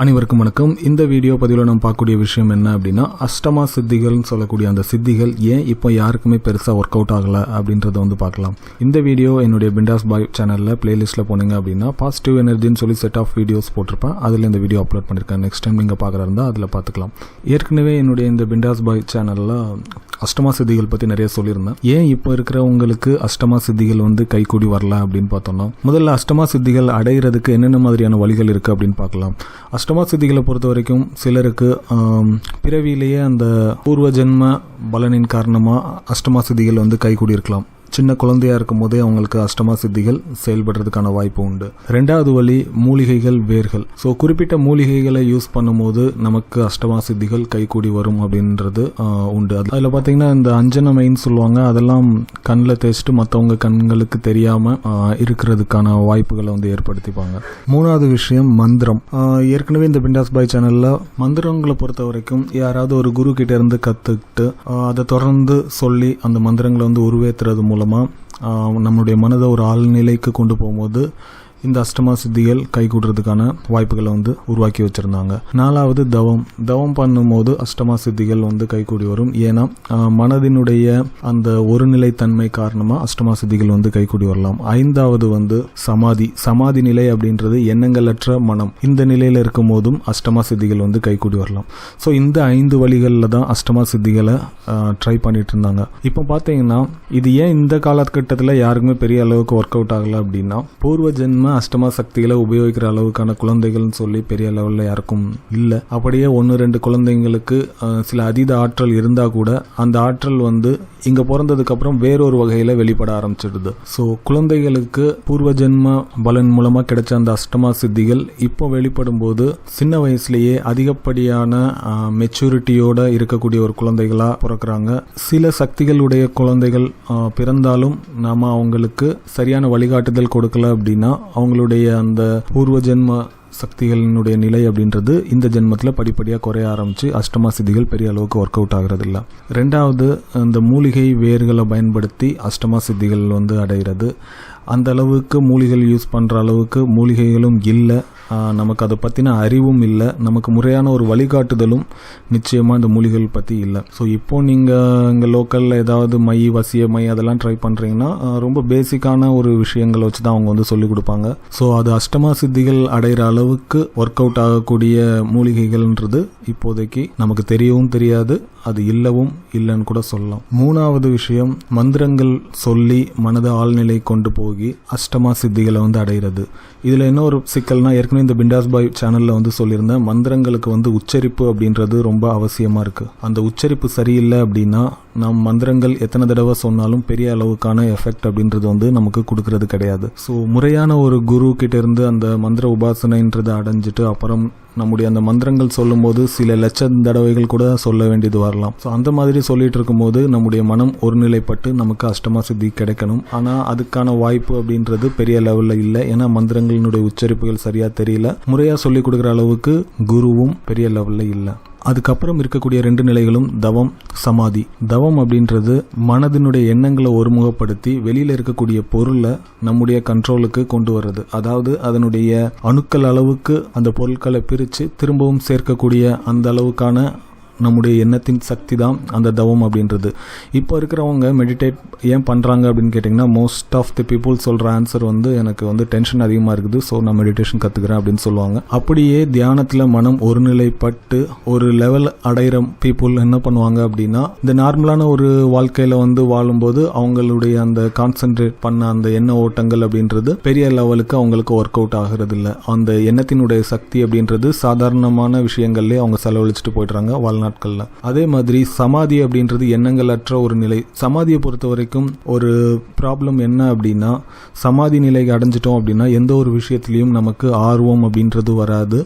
அனைவருக்கும் வணக்கம். இந்த வீடியோ பதிவில் நம்ம பார்க்கக்கூடிய விஷயம் என்ன அப்படின்னா அஷ்டமா சித்திகள்னு சொல்லக்கூடிய அந்த சித்திகள் ஏன் இப்போ யாருக்குமே பெருசாக ஒர்க் அவுட் ஆகலை அப்படின்றத வந்து பார்க்கலாம். இந்த வீடியோ என்னுடைய பிண்டாஸ் பாய் சேனலில் பிளேலிஸ்ட்டில் போனீங்க அப்படின்னா பாசிட்டிவ் எனர்ஜின்னு சொல்லி செட் ஆஃப் வீடியோஸ் போட்டிருப்பேன். அதில் இந்த வீடியோ அப்லோட் பண்ணியிருக்கேன் நெக்ஸ்ட் டைம் நீங்கள் பார்க்குறா அதில் பார்த்துக்கலாம். ஏற்கனவே என்னுடைய இந்த பிண்டாஸ் பாய் சேனலில் அஷ்டமா சித்திகள் பற்றி நிறைய சொல்லியிருந்தேன். ஏன் இப்போ இருக்கிறவங்களுக்கு அஷ்டமா சித்திகள் வந்து கைகூடி வரல அப்படின்னு பார்த்தோம்னா முதல்ல அஷ்டமா சித்திகள் அடைகிறதுக்கு என்னென்ன மாதிரியான வழிகள் இருக்குது அப்படின்னு பார்க்கலாம். அஷ்டமா சித்திகளை பொறுத்த வரைக்கும் சிலருக்கு பிறவியிலேயே அந்த பூர்வ ஜென்ம பலனின் காரணமாக அஷ்டமா சித்திகள் வந்து கைகூடி இருக்கலாம். சின்ன குழந்தையா இருக்கும் போதே அவங்களுக்கு அஷ்டமா சித்திகள் செயல்படுறதுக்கான வாய்ப்பு உண்டு. ரெண்டாவது வழி மூலிகைகள் வேர்கள். ஸோ குறிப்பிட்ட மூலிகைகளை யூஸ் பண்ணும்போது நமக்கு அஷ்டமா சித்திகள் கைகூடி வரும் அப்படின்றது உண்டு. அது- பார்த்தீங்கன்னா இந்த அஞ்சனமைன்னு சொல்லுவாங்க அதெல்லாம் கண்ணில் தேய்ச்சிட்டு மற்றவங்க கண்களுக்கு தெரியாம இருக்கிறதுக்கான வாய்ப்புகளை வந்து ஏற்படுத்திப்பாங்க. மூணாவது விஷயம் மந்திரம். ஏற்கனவே இந்த பிண்டாஸ் பாய் சேனல்ல மந்திரங்களை பொறுத்த வரைக்கும் யாராவது ஒரு குரு கிட்ட இருந்து கத்துக்கிட்டு அதை தொடர்ந்து சொல்லி அந்த மந்திரங்களை வந்து உருவேற்றுறது மூலம் மூலமாக நம்மளுடைய மனதை ஒரு ஆழ்நிலைக்கு கொண்டு போகும்போது இந்த அஷ்டமா சித்திகள் கைகூடுறதுக்கான வாய்ப்புகளை வந்து உருவாக்கி வச்சிருந்தாங்க. நாலாவது தவம். தவம் பண்ணும்போது அஷ்டமா சித்திகள் வந்து கைகூடி வரும். ஏன்னா மனதினுடைய அந்த ஒருநிலைத்தன்மை காரணமா அஷ்டமா சித்திகள் வந்து கைகூடி வரலாம். ஐந்தாவது வந்து சமாதி. சமாதி நிலை அப்படின்றது எண்ணங்களற்ற மனம். இந்த நிலையில இருக்கும் போதும் அஷ்டமா சித்திகள் வந்து கைகூடி வரலாம். ஸோ இந்த ஐந்து வழிகளில் தான் அஷ்டமா சித்திகளை ட்ரை பண்ணிட்டு இருந்தாங்க. இப்போ பார்த்தீங்கன்னா இது ஏன் இந்த காலகட்டத்தில் யாருக்குமே பெரிய அளவுக்கு ஒர்க் அவுட் ஆகலை அப்படின்னா பூர்வ ஜென்ம அஷ்டமா சக்திகளை உபயோகிக்கிற அளவுக்கான குழந்தைகள்னு சொல்லி பெரிய லெவலில் யாருக்கும் இல்லை. அப்படியே ஒன்று ரெண்டு குழந்தைங்களுக்கு சில அதீத ஆற்றல் இருந்தால் கூட அந்த ஆற்றல் வந்து இங்கே பிறந்ததுக்கப்புறம் வேறொரு வகையில் வெளிப்பட ஆரம்பிச்சிடுது. ஸோ குழந்தைகளுக்கு பூர்வ ஜென்ம பலன் மூலமாக கிடைச்ச அந்த அஷ்டமா சித்திகள் இப்போ வெளிப்படும் போது சின்ன வயசுலேயே அதிகப்படியான மெச்சூரிட்டியோட இருக்கக்கூடிய ஒரு குழந்தைகளாக பிறக்கிறாங்க. சில சக்திகளுடைய குழந்தைகள் பிறந்தாலும் நாம் அவங்களுக்கு சரியான வழிகாட்டுதல் கொடுக்கல அப்படின்னா அவங்களுடைய அந்த பூர்வ ஜென்ம சக்திகளினுடைய நிலை அப்படின்றது இந்த ஜென்மத்தில் படிப்படியாக குறைய ஆரம்பித்து அஷ்டமா சித்திகள் பெரிய அளவுக்கு ஒர்க் அவுட் ஆகிறது இல்லை ரெண்டாவது அந்த மூலிகை வேர்களை பயன்படுத்தி அஷ்டமா சித்திகள் வந்து அடைகிறது அந்த அளவுக்கு மூலிகைகள் யூஸ் பண்ணுற அளவுக்கு மூலிகைகளும் இல்லை. நமக்கு அதை பற்றின அறிவும் இல்லை. நமக்கு முறையான ஒரு வழிகாட்டுதலும் நிச்சயமாக இந்த மூலிகைகள் பற்றி இல்லை. ஸோ இப்போ நீங்கள் இங்கே லோக்கலில் ஏதாவது மை வசிய மை அதெல்லாம் ட்ரை பண்ணுறீங்கன்னா ரொம்ப பேசிக்கான ஒரு விஷயங்களை வச்சு தான் அவங்க வந்து சொல்லிக் கொடுப்பாங்க. ஸோ அது அஷ்டமா சித்திகள் அடைகிற அளவுக்கு ஒர்க் அவுட் ஆகக்கூடிய மூலிகைகள்ன்றது இப்போதைக்கு நமக்கு தெரியவும் தெரியாது அது இல்லவும் இல்லைன்னு கூட சொல்லலாம். மூணாவது விஷயம் மந்திரங்கள் சொல்லி மனதை ஆழ்நிலை கொண்டு போகி அஷ்டமா சித்திகளை வந்து அடைகிறது இதில் என்ன ஒரு சிக்கல்னா ஏற்கனவே இந்த பிண்டாஸ் பாய் சேனலில் வந்து சொல்லியிருந்தேன் மந்திரங்களுக்கு வந்து உச்சரிப்பு அப்படின்றது ரொம்ப அவசியமாக இருக்குது அந்த உச்சரிப்பு சரியில்லை அப்படின்னா நம் மந்திரங்கள் எத்தனை தடவை சொன்னாலும் பெரிய அளவுக்கான எஃபெக்ட் அப்படின்றது வந்து நமக்கு கொடுக்கறது கிடையாது. ஸோ முறையான ஒரு குரு கிட்டேருந்து அந்த மந்திர உபாசனைன்றதை அடைஞ்சிட்டு அப்புறம் நம்முடைய அந்த மந்திரங்கள் சொல்லும்போது சில லட்சம் தடவைகள் கூட சொல்ல வேண்டியது வரலாம். ஸோ அந்த மாதிரி சொல்லிட்டு இருக்கும்போது நம்முடைய மனம் ஒருநிலைப்பட்டு நமக்கு அஷ்டமா சித்தி கிடைக்கணும். ஆனால் அதுக்கான வாய்ப்பு அப்படின்றது பெரிய லெவலில் இல்லை. ஏன்னா மந்திரங்களினுடைய உச்சரிப்புகள் சரியாக தெரியல. முறையாக சொல்லிக் கொடுக்குற அளவுக்கு குருவும் பெரிய லெவலில் இல்லை. அதுக்கப்புறம் இருக்கக்கூடிய ரெண்டு நிலைகளும் தவம் சமாதி. தவம் அப்படின்றது மனதினுடைய எண்ணங்களை ஒருமுகப்படுத்தி வெளியில் இருக்கக்கூடிய பொருளை நம்முடைய கண்ட்ரோலுக்கு கொண்டு வர்றது. அதாவது அதனுடைய அணுக்கள் அளவுக்கு அந்த பொருட்களை பிரித்து திரும்பவும் சேர்க்கக்கூடிய அந்த அளவுக்கான நம்முடைய எண்ணத்தின் சக்தி தான் அந்த தவம் அப்படின்றது. இப்போ இருக்கிறவங்க மெடிடேட் ஏன் பண்ணுறாங்க அப்படின்னு கேட்டிங்கன்னா மோஸ்ட் ஆஃப் தி பீப்புள் சொல்கிற ஆன்சர் வந்து எனக்கு வந்து டென்ஷன் அதிகமாக இருக்குது ஸோ நான் மெடிடேஷன் கற்றுக்கிறேன் அப்படின்னு சொல்லுவாங்க. அப்படியே தியானத்தில் மனம் ஒருநிலைப்பட்டு ஒரு லெவல் அடைகிற பீப்புள் என்ன பண்ணுவாங்க அப்படின்னா இந்த நார்மலான ஒரு வாழ்க்கையில் வந்து வாழும்போது அவங்களுடைய அந்த கான்சென்ட்ரேட் பண்ண அந்த எண்ண ஓட்டங்கள் அப்படின்றது பெரிய லெவலுக்கு அவங்களுக்கு ஒர்க் அவுட் ஆகிறது இல்லை அந்த எண்ணத்தினுடைய சக்தி அப்படின்றது சாதாரணமான விஷயங்கள்லேயே அவங்க செலவழிச்சிட்டு போயிடுறாங்க நாட்களில். அதே மாதிரி சமாதி அப்படின்றது எண்ணங்கள் அற்ற ஒரு நிலை. சமாதியை பொறுத்த வரைக்கும் ஒரு ப்ராப்ளம் என்ன அப்படின்னா சமாதி நிலைக்கு அடைஞ்சிட்டோம் அப்படின்னா எந்த ஒரு விஷயத்துலையும் நமக்கு ஆர்வம் அப்படின்றது வராது.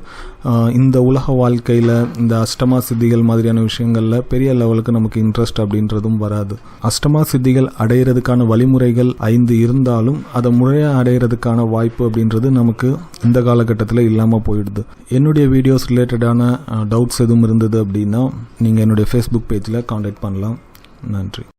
இந்த உலக வாழ்க்கையில் இந்த அஷ்டமா சித்திகள் மாதிரியான விஷயங்களில் பெரிய லெவலுக்கு நமக்கு இன்ட்ரெஸ்ட் அப்படின்றதும் வராது. அஷ்டமா சித்திகள் அடையிறதுக்கான வழிமுறைகள் ஐந்து இருந்தாலும் அதை முறையாக அடையிறதுக்கான வாய்ப்பு அப்படின்றது நமக்கு இந்த காலகட்டத்தில் இல்லாமல் போயிடுது. என்னுடைய வீடியோஸ் ரிலேட்டடான டவுட்ஸ் எதுவும் இருந்தது அப்படின்னா நீங்கள் என்னுடைய ஃபேஸ்புக் பேஜில் காண்டாக்ட் பண்ணலாம். நன்றி.